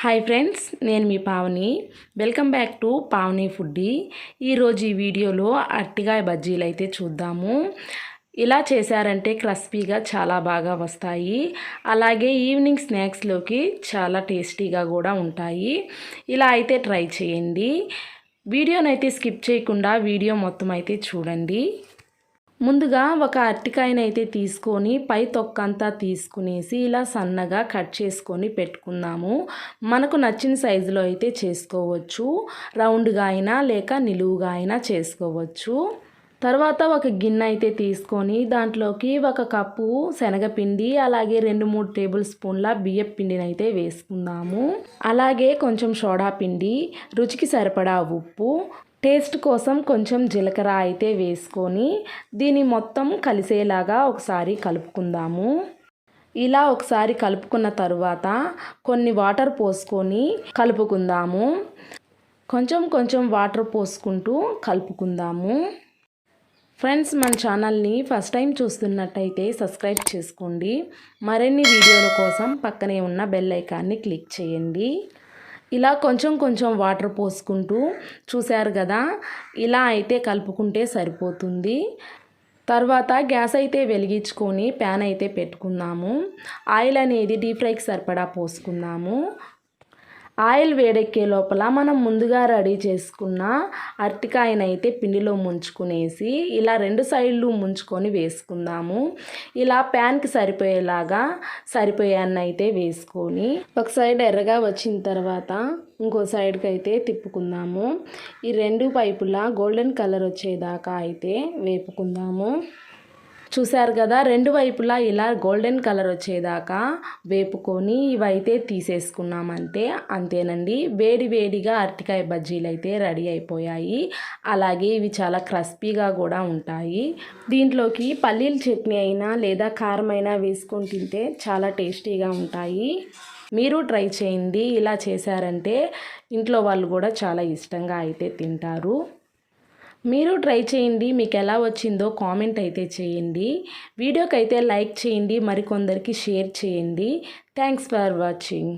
Hi friends నేను మీ Pavani. Welcome back to Pavani foodie ఈరోజు ఈ వీడియోలో అట్టిగాయ బజ్జీలు అయితే చూద్దాము. ఇలా చేశారంటే క్రస్పీగా చాలా బాగా వస్తాయి. అలాగే ఈవినింగ్ స్నాక్స్లోకి చాలా టేస్టీగా కూడా ఉంటాయి. ఇలా అయితే ట్రై చేయండి. వీడియోనైతే స్కిప్ చేయకుండా వీడియో మొత్తం అయితే చూడండి. ముందుగా ఒక అరటికాయనైతే అయితే తీసుకొని పై తొక్కంతా తీసుకునేసి ఇలా సన్నగా కట్ చేసుకొని పెట్టుకుందాము. మనకు నచ్చిన సైజులో అయితే చేసుకోవచ్చు. రౌండ్గా అయినా లేక నిలువుగా అయినా చేసుకోవచ్చు. తర్వాత ఒక గిన్నె అయితే తీసుకొని దాంట్లోకి ఒక కప్పు శనగపిండి అలాగే రెండు మూడు టేబుల్ స్పూన్ల బియ్యం పిండిని అయితే వేసుకుందాము. అలాగే కొంచెం సోడా పిండి రుచికి సరిపడా ఉప్పు టేస్ట్ కోసం కొంచెం జీలకర్ర అయితే వేసుకొని దీన్ని మొత్తం కలిసేలాగా ఒకసారి కలుపుకుందాము. ఇలా ఒకసారి కలుపుకున్న తరువాత కొన్ని వాటర్ పోసుకొని కలుపుకుందాము. కొంచెం కొంచెం వాటర్ పోసుకుంటూ కలుపుకుందాము. ఫ్రెండ్స్ మన ఛానల్ని ఫస్ట్ టైం చూస్తున్నట్టయితే సబ్స్క్రైబ్ చేసుకోండి. మరిన్ని వీడియోల కోసం పక్కనే ఉన్న బెల్ ఐకాన్ని క్లిక్ చేయండి. ఇలా కొంచెం కొంచెం వాటర్ పోసుకుంటూ చూశారు కదా ఇలా అయితే కలుపుకుంటే సరిపోతుంది. తర్వాత గ్యాస్ అయితే వెలిగించుకొని ప్యాన్ అయితే పెట్టుకుందాము. ఆయిల్ అనేది డీప్ ఫ్రైకి సరిపడా పోసుకుందాము. ఆయిల్ వేడెక్కే లోపల మనం ముందుగా రెడీ చేసుకున్న అరటికాయనైతే పిండిలో ముంచుకునేసి ఇలా రెండు సైడ్లు ముంచుకొని వేసుకుందాము. ఇలా ప్యాన్కి సరిపోయేలాగా సరిపోయాన్నైతే అయితే వేసుకొని ఒక సైడ్ ఎర్రగా వచ్చిన తర్వాత ఇంకో సైడ్కి అయితే తిప్పుకుందాము. ఈ రెండు పైపులా గోల్డెన్ కలర్ వచ్చేదాకా అయితే వేపుకుందాము. చూశారు కదా రెండు వైపులా ఇలా గోల్డెన్ కలర్ వచ్చేదాకా వేపుకొని ఇవైతే తీసేసుకున్నామంటే అంతేనండి. వేడి వేడిగా అరటికాయ బజ్జీలు అయితే రెడీ అయిపోయాయి. అలాగే ఇవి చాలా క్రస్పీగా కూడా ఉంటాయి. దీంట్లోకి పల్లీల చట్నీ అయినా లేదా కారం అయినా వేసుకొని తింటే చాలా టేస్టీగా ఉంటాయి. మీరు ట్రై చేయండి. ఇలా చేశారంటే ఇంట్లో వాళ్ళు కూడా చాలా ఇష్టంగా అయితే తింటారు. మీరు ట్రై చేయండి మీకు ఎలా వచ్చిందో కామెంట్ అయితే చేయండి. వీడియోకి అయితే లైక్ చేయండి మరికొందరికి షేర్ చేయండి. Thanks for watching.